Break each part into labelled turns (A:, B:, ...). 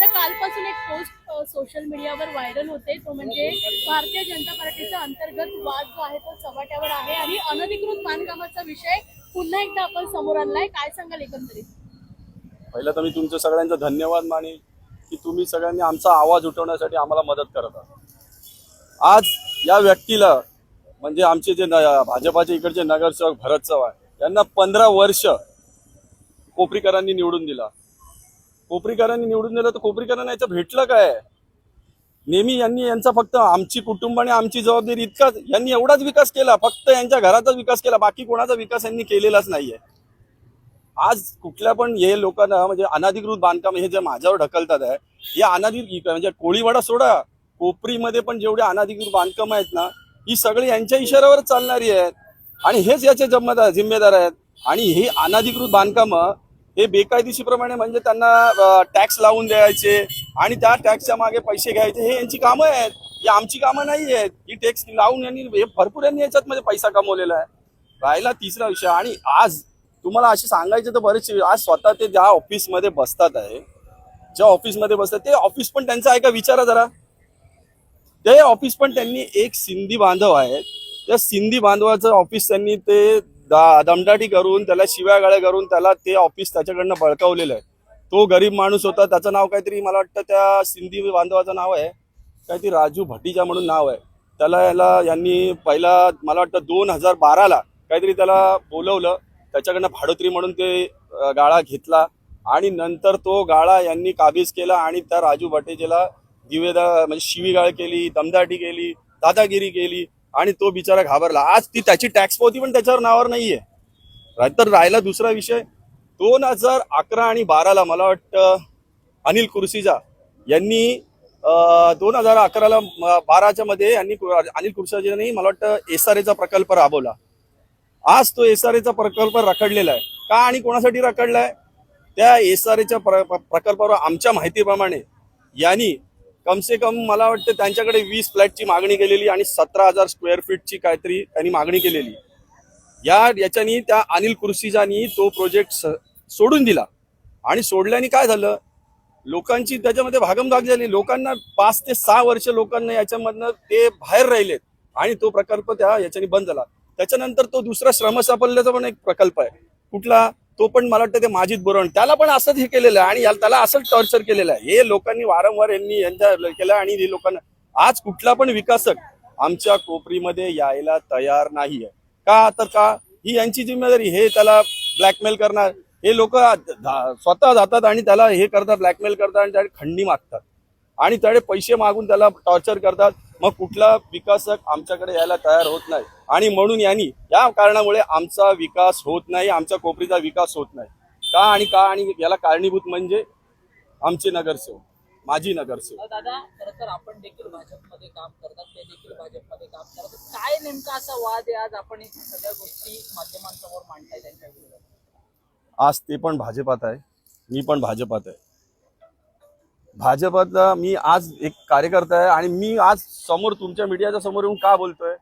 A: तर कालपासून एक पोस्ट सोशल मीडियावर व्हायरल होते. तो म्हणजे भारतीय जनता पार्टीचा अंतर्गत वाद जो आहे तो चव्हाट्यावर आहे आणि अनधिकृत बांधकामाचा विषय पुन्हा एकदा आपण समोर आणलाय. काय सांगाल एकंदरीत?
B: पहिलं तर मी तुमचं सगळ्यांचं धन्यवाद मानेल की तुम्ही सगळ्यांनी आमचा आवाज उठवण्यासाठी आम्हाला मदत करत आहात. आज या व्यक्तीला म्हणजे आमचे जे न- भाजपाचे इकडचे नगरसेवक भरत चव्हाण यांना पंधरा वर्ष कोपरीकरांनी निवडून दिला. कोपरीकरांनी निवडून दिलं तर कोपरीकरांना याचं भेटलं काय? नेहमी यांनी यांचा फक्त आमची कुटुंब आणि आमची जबाबदारी इतकाच यांनी एवढाच विकास केला फक्त यांच्या घराचाच विकास केला बाकी कोणाचा विकास यांनी केलेलाच नाहीये. आज कुठल्या पण हे लोकांना म्हणजे अनाधिकृत बांधकाम हे जे माझ्यावर ढकलतात आहे हे अनाधिकृत म्हणजे कोळीवाडा सोडा. कोपरीमध्ये पण जेवढे अनाधिकृत बांधकाम आहेत ना ही सगळी यांच्या इशाऱ्यावर चालणारी आहेत. आणि हेच याचे जिम्मेदार जिम्मेदार आहेत. आणि हे अनाधिकृत बांधकाम हे बेकायदेशीरप्रमाणे म्हणजे त्यांना टॅक्स लावून द्यायचे आणि त्या टॅक्सच्या मागे पैसे घ्यायचे हे यांची कामं आहेत. ही आमची कामं नाही आहेत. ही टॅक्स लावून यांनी हे भरपूर यांनी याच्यात म्हणजे पैसा कमवलेला आहे. राहिला तिसरा विषय. आणि आज तुम्हाला असे सांगायचे तर बरेचसे आज स्वतः ते ज्या ऑफिसमध्ये बसतात आहे ज्या ऑफिसमध्ये बसतात ते ऑफिस पण त्यांचं आहे का? विचारा जरा. ते ऑफिस पण त्यांनी एक सिंधी बांधव आहे त्या सिंधी बांधवाचं ऑफिस त्यांनी ते दा- दमदाटी करून त्याला शिव्यागाळ्या करून त्याला ते ऑफिस त्याच्याकडनं बळकावलेलं आहे. तो गरीब माणूस होता त्याचं नाव काहीतरी मला वाटतं त्या सिंधी बांधवाचं नाव आहे. काहीतरी राजू भटीजा म्हणून नाव आहे. त्याला याला यांनी पहिला मला वाटतं दोन हजार बाराला काहीतरी त्याला बोलवलं. त्याच्याकडनं भाडोत्री म्हणून ते गाळा घेतला. आणि नंतर तो गाळा यांनी काबीज केला आणि त्या राजू भटेजेला दिवेदा म्हणजे शिवीगाळ केली दमदाटी केली दादागिरी केली. आणि तो बिचारा घाबरला. आज ती त्याची टॅक्स पावती पण त्याच्यावर नावावर नाहीये. तर राहिला दुसरा विषय. दोन हजार अकरा आणि बाराला मला वाटतं अनिल कुर्सीजा यांनी दोन हजार अकराला बाराच्या मध्ये यांनी अनिल कुर्सीजांनी मला वाटतं एस आर एचा प्रकल्प राबवला. आज तो एस आर एचा प्रकल्प रखडलेला आहे. का आणि कोणासाठी रखडला आहे त्या एस आर एच्या प्रकल्पावर आमच्या माहितीप्रमाणे यांनी कमसे कम मला वाटतं त्यांच्याकडे वीस फ्लॅटची मागणी केलेली आणि सतरा हजार स्क्वेअर फीटची काहीतरी त्यांनी मागणी केलेली. या याच्यानी त्या अनिल कुर्सीजानी तो प्रोजेक्ट सोडून दिला. आणि सोडल्याने काय झालं? लोकांची त्याच्यामध्ये भागमभाग झाली. लोकांना पाच ते सहा वर्ष लोकांना याच्यामधनं ते बाहेर राहिलेत आणि तो प्रकल्प त्या याच्याने बंद झाला. त्याच्यानंतर तो दुसरा श्रमसाफल्याचा पण एक प्रकल्प आहे. कुठला? तो पण मला वाटतं ते माजिद बोरवण त्याला पण असंच हे केलेलं आहे आणि त्याला असंच टॉर्चर केलेलं आहे. हे लोकांनी वारंवार यांनी यांच्या केलं आणि हे लोकांना आज कुठला पण विकासक आमच्या कोपरीमध्ये यायला तयार नाही आहे. का? तर का? ही यांची जिम्मेदारी हे त्याला ब्लॅकमेल करणार. हे लोक स्वतः जातात आणि त्याला हे करतात ब्लॅकमेल करतात आणि त्याला खंडी मागतात. आणि त्याकडे पैसे मागून त्याला टॉर्चर करतात. मग कुठला विकासक आमच्याकडे यायला तयार होत नाही. आणि म्हणून यांनी या कारणामुळे आमचा विकास होत नाही आमच्या कोपरीचा विकास होत नाही. का आणि का आणि याला कारणीभूत म्हणजे आमचे नगरसेवक माजी नगरसेवक.
C: अ, दादा खरं तर आपण देखील भाजपमध्ये काम करतात ते देखील भाजपमध्ये काम करतात. काय नेमका असा वाद आहे आज आपण हे सगळ्या गोष्टी माध्यमांसमोर मांडताय त्यांच्या
B: आज ते पण भाजपात आहे मी पण भाजपात आहे. भाजपातला मी आज एक कार्यकर्ता आहे आणि मी आज समोर तुमच्या मीडियाच्या समोर येऊन का बोलतोय?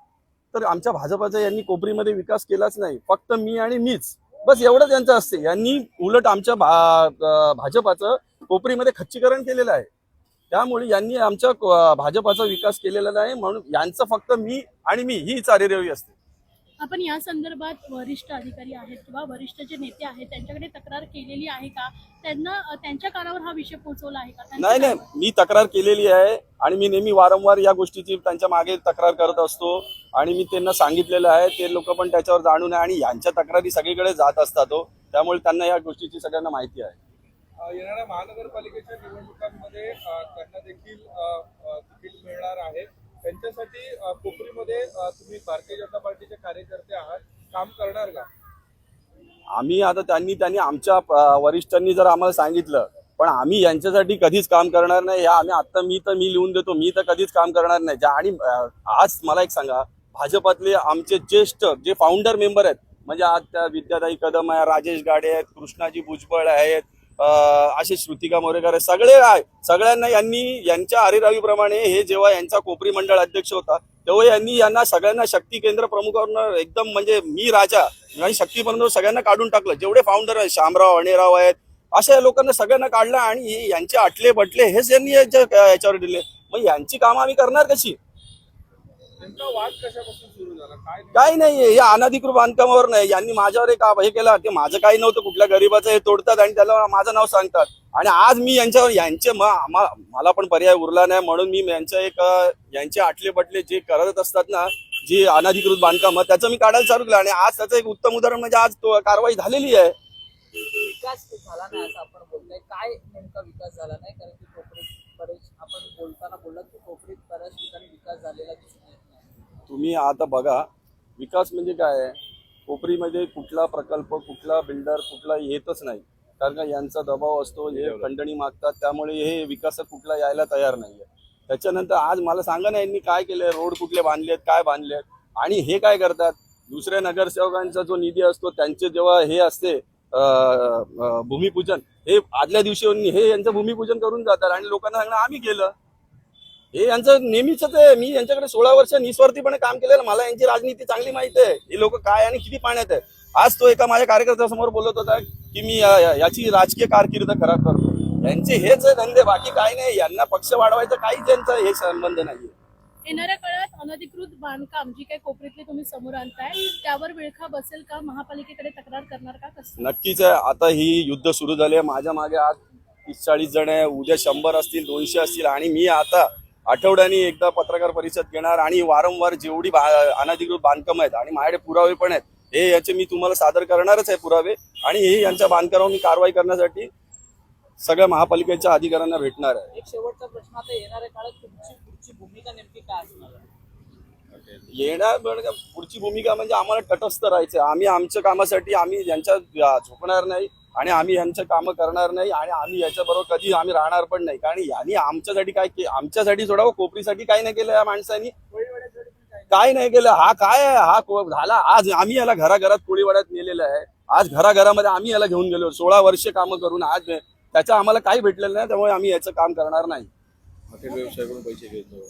B: तर आमच्या भाजपाचा यांनी कोपरीमध्ये विकास केलाच नाही. फक्त मी आणि मीच. बस एवढंच यांचं असते. यांनी उलट आमच्या भा भाजपाचं कोपरीमध्ये खच्चीकरण केलेलं आहे. त्यामुळे यांनी आमच्या भाजपाचा विकास केलेला नाही म्हणून यांचं फक्त मी आणि मी ही चारेरवी असते.
A: आपण या संदर्भात वरिष्ठ अधिकारी आहेत किंवा वरिष्ठ जे नेते आहेत त्यांच्याकडे तक्रार केलेली आहे का? त्यांना त्यांच्या कानावर हा विषय पोहोचवला आहे का?
B: नाही नाही? मी तक्रार केलेली आहे आणि मी नेहमी वारंवार या गोष्टीची त्यांच्या मागे तक्रार करत असतो आणि मी त्यांना सांगितलेलं आहे. ते लोक पण त्याच्यावर जाणून आहे आणि यांच्या तक्रारी सगळीकडे जात असतात हो. त्यामुळे त्यांना या गोष्टीची सगळ्यांना माहिती आहे.
D: येणाऱ्या महानगरपालिकेच्या निवडणुकांमध्ये त्यांना देखील मिळणार आहे. त्यांच्यासाठी कोपरीमध्ये तुम्ही भारतीय जनता पार्टीचे कार्यकर्ते आहात काम करणार का
B: आम्ही आता त्यांनी त्यांनी आमच्या वरिष्ठांनी जर आम्हाला सांगितलं पण आम्ही यांच्यासाठी कधीच काम करणार नाही. या आम्ही आता मी तर मी लिहून देतो मी तर कधीच काम करणार नाही. आणि आज मला एक सांगा भाजपातले आमचे ज्येष्ठ जे फाउंडर मेंबर आहेत म्हणजे आज त्या विद्याताई कदम आहे राजेश गाडे आहेत कृष्णाजी भुजबळ आहेत असे श्रुतिका मोरेकर आहेत सगळे आहे सगळ्यांना यांनी यांच्या हरिरावीप्रमाणे हे जेव्हा यांचा कोपरी मंडळ अध्यक्ष होता तेव्हा यांनी यांना सगळ्यांना शक्ती केंद्र प्रमुखांवर एकदम म्हणजे मी राजा आणि शक्ती सगळ्यांना काढून टाकलं. जेवढे फाउंडर आहेत शामराव अणेराव आहेत अशा लोकांना सगळ्यांना काढलं आणि यांचे अटले बटले हेच यांनी याच्या- याच्यावर दिले. मग यांची कामं आम्ही करणार कशी
D: नेमका वाद कशापासून सुरू झाला काय नेमकं-
B: काही नाही हे अनाधिकृत बांधकामावर नाही. यांनी माझ्यावर एक हे केलं ते माझं काही नव्हतं कुठल्या गरीबाचं हे तोडतात आणि त्याला माझं नाव सांगतात. आणि आज मी यांच्यावर यांचे मला पण पर्याय उरला नाही. म्हणून मी यांच्या एक यांचे आटले बटले जे करत असतात ना जी अनाधिकृत बांधकाम त्याचं मी काढायला चालू केलं. आणि आज त्याचं एक उत्तम उदाहरण म्हणजे आज तो कारवाई झालेली आहे.
C: विकास झाला नाही असं आपण बोलतोय. काय नेमका विकास झाला नाही? कारण की कोपरीत बरेच आपण बोलताना बोललात की कोपरीत बऱ्याच ठिकाणी विकास झालेला दिसून
B: तुम्ही आता बघा विकास म्हणजे काय आहे? कोपरीमध्ये कुठला प्रकल्प कुठला बिल्डर कुठला येतच नाही. कारण का यांचा दबाव असतो हे खंडणी मागतात त्यामुळे हे विकास कुठला यायला तयार नाहीये. त्याच्यानंतर आज मला सांगा ना यांनी काय केलंय? रोड कुठले बांधलेत काय बांधलेत? आणि हे काय करतात? दुसऱ्या नगरसेवकांचा जो निधी असतो त्यांचे जेव्हा हे असते भूमिपूजन हे आदल्या दिवशी हे यांचं भूमिपूजन करून जातात आणि लोकांना सांगणं आम्ही केलं. हे यांचं नेहमीच आहे मी यांच्याकडे सोळा वर्ष निस्वार्थीपणे काम केलेलं मला यांची राजनीती चांगली माहिती आहे. हे लोक काय आणि किती पाण्यात आहे. आज तो एका माझ्या कार्यकर्त्यासमोर बोलत होता की मी याची राजकीय कारकीर्द खराब करतो. यांचे हेच धंदे बाकी काही नाही. यांना पक्ष वाढवायचं काहीच यांचा हे संबंध नाही
A: येणाऱ्या काळात अनधिकृत बांधकाम जी काही कोपरीतली तुम्ही समोर आणताय त्यावर विळखा बसेल का? महापालिकेकडे तक्रार करणार का? कसं?
B: नक्कीच आहे. आता ही युद्ध सुरू झाले माझ्या मागे आज तीस चाळीस जण आहे. उद्या शंभर असतील दोनशे असतील आणि मी आता आठवड्यानी एकदा पत्रकार परिषद घेणार आणि वारंवार जेवढी अनधिकृत बांधकाम आहेत आणि माझ्याकडे पुरावे पण आहेत हे याचे मी तुम्हाला सादर करणारच आहे पुरावे आणि हे यांच्या बांधकामावर मी कारवाई करण्यासाठी सगळ्या महापालिकेच्या अधिकाऱ्यांना भेटणार आहे
C: एक शेवटचा प्रश्न आता येणाऱ्या काळात तुमची पुढची भूमिका नेमकी काय असणार आहे?
B: येणार पुढची भूमिका म्हणजे आम्हाला तटस्थ राहायचं. आम्ही आमच्या कामासाठी आम्ही यांच्या झोपणार नाही आणि आम्ही यांचं कामं करणार नाही आणि आम्ही याच्याबरोबर कधी आम्ही राहणार पण नाही. कारण यांनी आमच्यासाठी काय आमच्यासाठी सोडा कोपरीसाठी काही नाही केलं या माणसानी. काय नाही केलं. हा काय आहे? हा झाला. आज आम्ही याला घराघरात पोळीवाड्यात नेलेलं आहे. आज घराघरामध्ये आम्ही याला घेऊन गेलो. सोळा वर्ष कामं करून आज त्याचं आम्हाला काही भेटलेलं नाही त्यामुळे आम्ही याचं काम करणार नाही.
D: पैसे घेतो.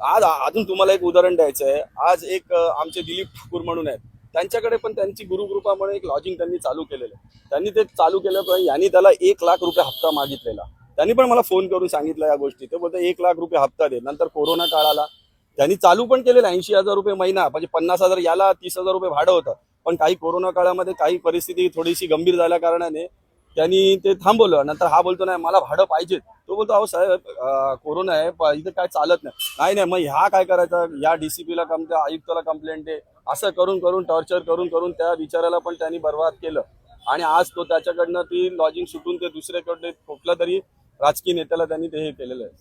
B: आज अजून तुम्हाला एक उदाहरण द्यायचं आहे. आज एक आमचे दिलीप ठाकूर म्हणून आहेत. त्यांच्याकडे पण त्यांची गुरुकृपा म्हणून एक लॉजिंग त्यांनी चालू केलेलं आहे. त्यांनी ते चालू केलं पण यांनी त्याला एक लाख रुपये हप्ता मागितलेला. त्यांनी पण मला फोन करून सांगितलं या गोष्टी. ते बोलते एक लाख रुपये हप्ता दे. नंतर कोरोना काळ आला. त्यांनी चालू पण केलेलं ऐंशी हजार रुपये महिना म्हणजे पन्नास हजार याला तीस हजार रुपये भाडं होतं. पण काही कोरोना काळामध्ये काही परिस्थिती थोडीशी गंभीर झाल्या कारणाने त्यांनी ते थांबवलं. नंतर हा बोलतो नाही मला भाडं पाहिजे तो बोलतो अहो साहेब कोरोना आहे पण इथं काय चालत नाही. नाही नाही मग ह्या काय करायचं? या डीसीपीला कम आयुक्ताला कंप्लेंट आहे. असं करून करून टॉर्चर करून करून त्या बिचाराला पण त्यांनी बर्बाद केलं. आणि आज तो त्याच्याकडनं ती लॉजिंग सुटून ते दुसऱ्याकडे कुठला तरी राजकीय नेत्याला त्यांनी ते हे केलेलं आहे.